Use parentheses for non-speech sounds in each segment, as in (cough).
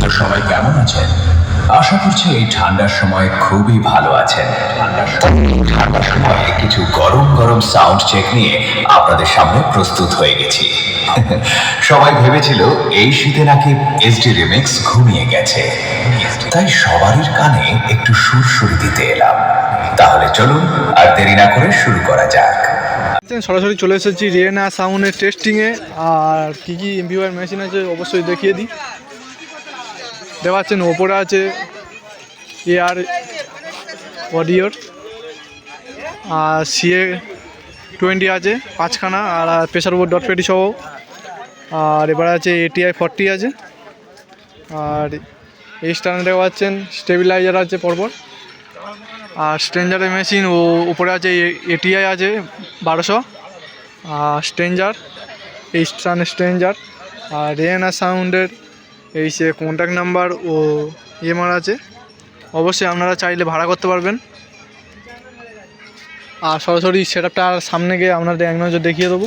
তো সবাই কেমন আছেন? আশা করছি এই ঠান্ডার সময় খুবই ভালো আছেন। ঠান্ডার সময় কিছু গরম গরম সাউন্ড চেক নিয়ে আপনাদের সামনে প্রস্তুত হয়ে গেছি। (laughs) সবাই ভেবেছিল এই শীতে নাকি এসডি রিমিক্স ঘুমিয়ে গেছে। তাই সবারই কানে একটু সুরসুরি দিতে এলাম। তাহলে চলুন আর দেরি না করে শুরু করা যাক। সরাসরি চলে এসেছি রিয়েনা সাউন্ডের টেস্টিংয়ে আর কী কী এমপিওয়ার মেশিন আছে অবশ্যই দেখিয়ে দিই। দেখতে পাচ্ছেন, ওপরে আছে এয়ার অডিওর আর সিএ টোয়েন্টি আছে, পাঁচখানা, আর প্রেশার ওভার ডট সহ। আর এবার আছে এটিআই ফর্টি আছে। আর এই স্ট্যান্ডে পাচ্ছেন স্টেবিলাইজার আছে পরপর। আর স্ট্রেঞ্জারের মেশিন ও উপরে আছে এটিআই আছে, বারোশো। আর স্ট্রেঞ্জার এই স্ট্রেঞ্জার আর রেনা সাউন্ডের এই সে কন্ট্যাক্ট নাম্বার ও ইএমআর আছে। অবশ্যই আপনারা চাইলে ভাড়া করতে পারবেন। আর সরাসরি সেট আপটা সামনে গিয়ে আপনাদের এক নজর দেখিয়ে দেবো।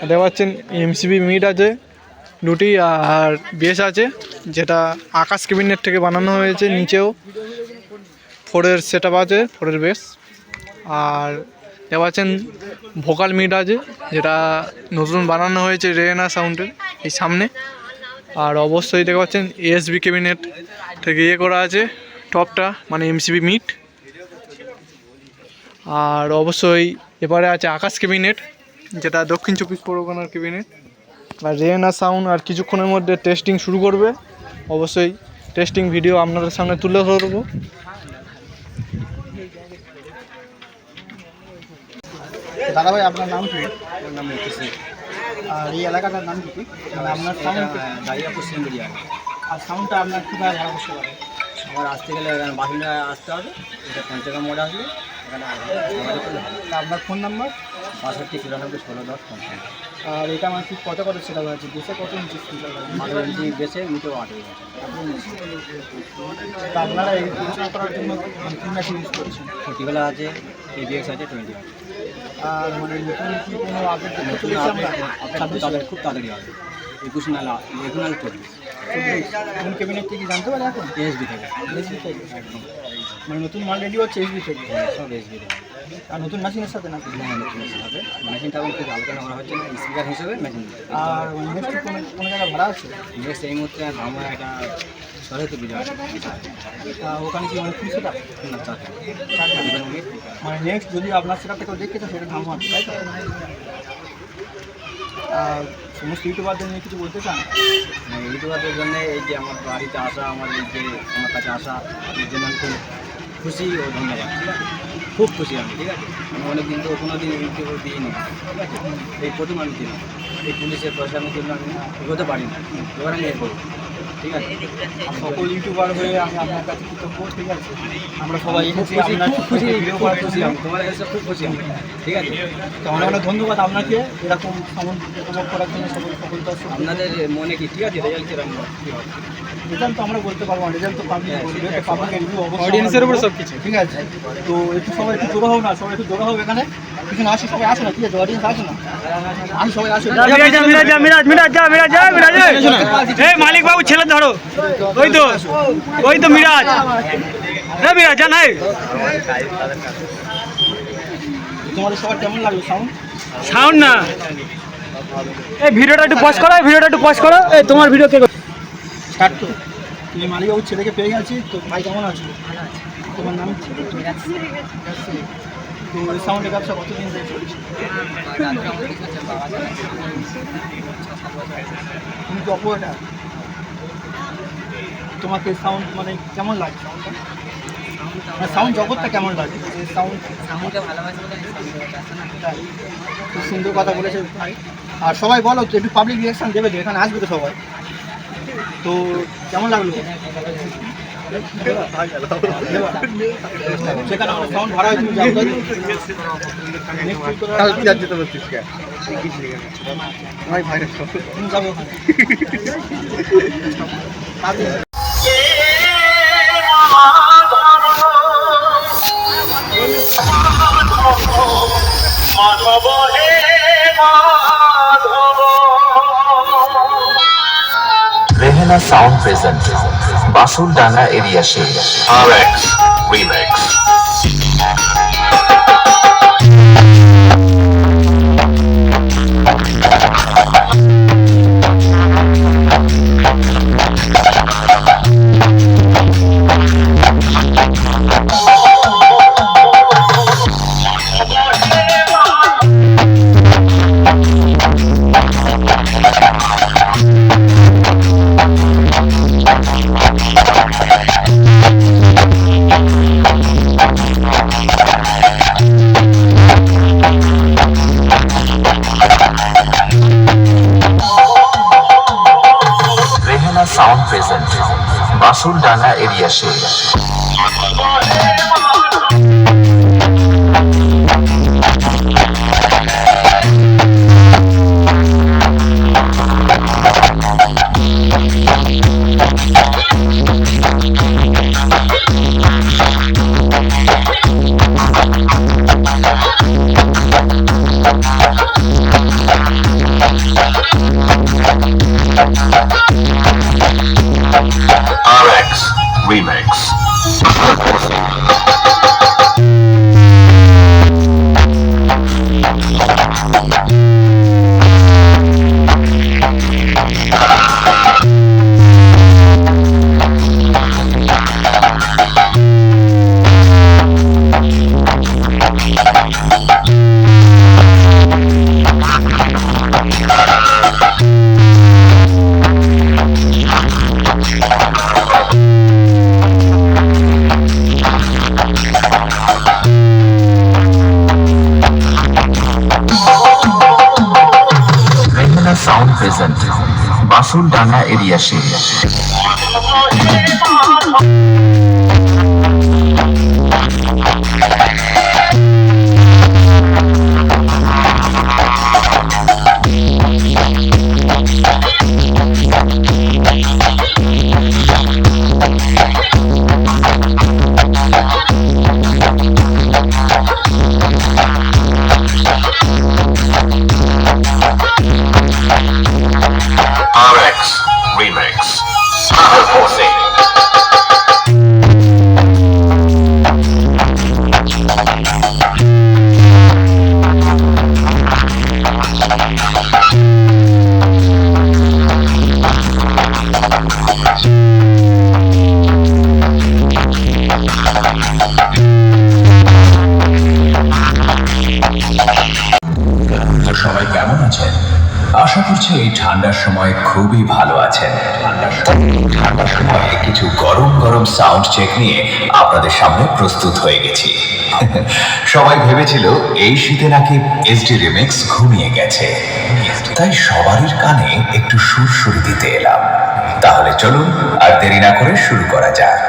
আর দেখতে পাচ্ছেন এমসিবি মিট আছে, দুটি আর বেস আছে, যেটা আকাশ কেবিনেট থেকে বানানো হয়েছে, নিচেও। ফোরের সেট আছে ফোরের বেস আর দেখতে ভোকাল মিট আছে, যেটা নতুন বানানো হয়েছে রেনা সাউন্ডের এই সামনে। আর অবশ্যই দেখতে পাচ্ছেন এএসবি কেবিনেট থেকে ইয়ে করা আছে, টপটা মানে এমসিবি মিট। আর অবশ্যই এবারে আছে আকাশ কেবিনেট যেটা দক্ষিণ চব্বিশ পরগনার কেবিনেট আর রেনা সাউন্ড আর কিছুক্ষণের মধ্যে টেস্টিং শুরু করবে। অবশ্যই টেস্টিং ভিডিও আপনাদের সামনে তুলে ধরবো। দাদা ভাই আপনার নাম কি? নাম হচ্ছে আর এই এলাকাটার নাম কি? মানে আপনার সাউন্ড দাঁড়িয়াপুর সিঙ্গুরিয়া। আর সাউন্ডটা আপনার কীভাবে ভাড়া করতে পারে? আমার আসতে গেলে এখানে বাসিন্দা আসতে হবে। এটা পঞ্চগড় মোড়ে আসলে এখানে আপনার ফোন নাম্বার বাষট্টি চুরানব্বই ষোলো দশ পঞ্চান্ন আর এটা আমার ঠিক কত কত সেটা আছে দেশে কত ইঞ্চি আঠারো ইঞ্চি বেছে নিচেও আঠেরো আপনারা এই পরিচালনা করার জন্য মেশিন ইউজ করছেন? ফোর্টিবেলা আছে এবিএক্স আছে টোয়েন্টি আছে মানে নতুন খুব তাড়াতাড়ি একুশ নালা একুশ নালা চব্বিশ কোন ক্যাবিনেট থেকে জানতে পারে এখন? এসবি থেকে। এসবি থেকে একদম। মানে নতুন মাল রেডি হচ্ছে এসবি থেকে? হ্যাঁ, সব এসবি থেকে। আর নতুন মেশিনের সাথে নাকি? হ্যাঁ নতুন মেশিন হবে মেশিনটা এখন খুব আলোচনা করা হচ্ছে না স্পিকার হিসেবে মেশিন আর নেক্সট কোনো কোনো জায়গায় ভাড়া আছে? নেক্সট এই মুহূর্তে আমার একটা সরস্বতী পুজো আছে। তা ওখানে কি মানে ফুল সেট না, চারটে। মানে নেক্সট যদি আপনার সেটা কেউ দেখতে চান সেটা দাম হবে তাই তো? আর সমস্ত ইউটিউবারদের নিয়ে কিছু বলতে চান? মানে ইউটিউবারদের জন্য এই যে আমার বাড়িতে আসা, আমার যে আমার কাছে আসা এর জন্য আমি খুব খুশি ও ধন্যবাদ, ঠিক খুব খুশি আমি, ঠিক আছে? আমি অনেক দিন তো কোনো দিন ইউটিউব দিইনি, ঠিক আছে? এই প্রথম আমি দিলাম এই পুলিশের প্রশাসনের জন্য আমি এগোতে পারি না এবার আমি এগোবো। ঠিক আছে? সকল ইউটিউবার হয়ে আমি আপনার কাছে কৃতজ্ঞ ঠিক আছে? আমরা সবাই এসেছি খুশি আপনার খুশি ভিডিও খুশি। আমি তোমার কাছে খুব খুশি আমি ঠিক আছে? তো অনেক অনেক ধন্যবাদ আপনাকে এরকম সামন উপভোগ করার জন্য সকল সকল দর্শক। আপনাদের মনে কি ঠিক আছে? রেজাল্ট কীরকম? রেজাল্ট তো আমরা বলতে পারব না রেজাল্ট তো পাবলিক বলবে তো রিভিউ অবশ্যই Audience-এর উপর সব কিছু। ঠিক আছে? তো একটু সবাই একটু জোড়া হোক না সবাই একটু জোড়া হোক এখানে। কিছু না সবাই আসে না ঠিক আছে? অডিয়েন্স আসে না? আমি সবাই আসে। মিরাজ মিরাজ যা মিরাজ মিরাজ যা মিরাজ এই মালিক বাবু ছেলে ধরো। ওই তো ওই তো মিরাজ। রে মিরাজ যা নাই। তোমাদের সবার কেমন লাগল সাউন্ড সাউন্ড না। এই ভিডিওটা একটু পজ করো এই ভিডিওটা একটু পজ করো। এই তোমার ভিডিও কে স্টার্ট তো তুমি মালিকবাবুর ছেলেকে পেয়ে গেছি তো ভাই কেমন আছো? তোমার নাম? তো সাউন্ডের ব্যবসা কতদিন ধরে চলছে? তুমি তো অপোটা তোমাকে সাউন্ড মানে কেমন লাগে সাউন্ডটা সাউন্ড জগৎটা কেমন লাগে? সাউন্ড সাউন্ডকে ভালোবাসি সাউন্ড খুব সুন্দর কথা বলেছে ভাই। আর সবাই বলো, একটু পাবলিক রিয়াকশন দেবে তো, এখানে আসবে তো সবাই। তো কেমন লাগল? কালকে যাচ্ছে তো বলছিস কে ভাই ভাইরাস যাব মাধব হে Madhab Rehena sound present Basuldanga area সে আর x Rehana sound present Basuldanga area Sheikh Basuldanga area Sheikh সময় খুবই ভালো আছেন ঠান্ডার সময় কিছু গরম গরম সাউন্ড চেক নিয়ে আপনাদের সামনে প্রস্তুত হয়ে গেছি। সবাই ভেবেছিল এই শীতে নাকি এসডি রিমিক্স ঘুমিয়ে গেছে। তাই সবারই কানে একটু সুরসুরি দিতে এলাম। তাহলে চলুন আর দেরি না করে শুরু করা যাক।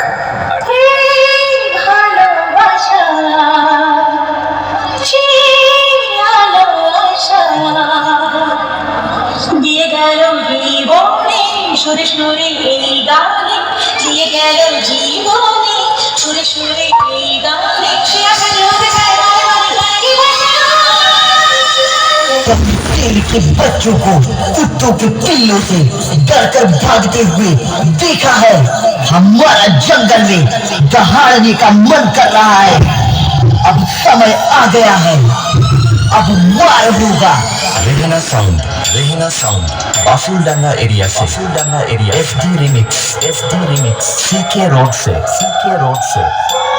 সুরে সুরে এই গানে সে আশা নিয়ে যায় तेल के बच्चों को कुत्तों के पिल्लों से डर कर भागते हुए देखा है हमारा जंगल में दहाड़ने का मन कर रहा है अब समय आ गया है अब वार होगा Rehena sound Bafuldanga area সে। Bafuldanga area F D remix F D remix C K road সে। C.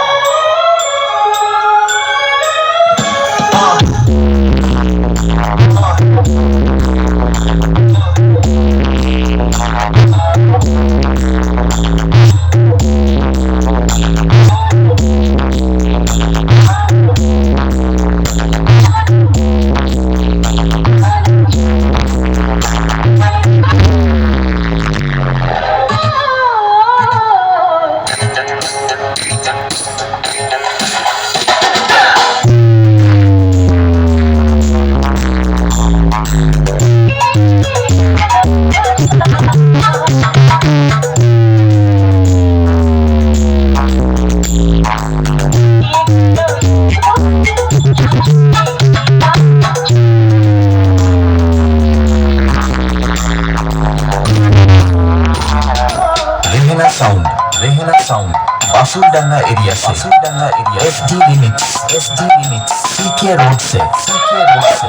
Sound Rehena sound Basurdanga area Basurdanga area S D limits S D limits C K road সে C K road সে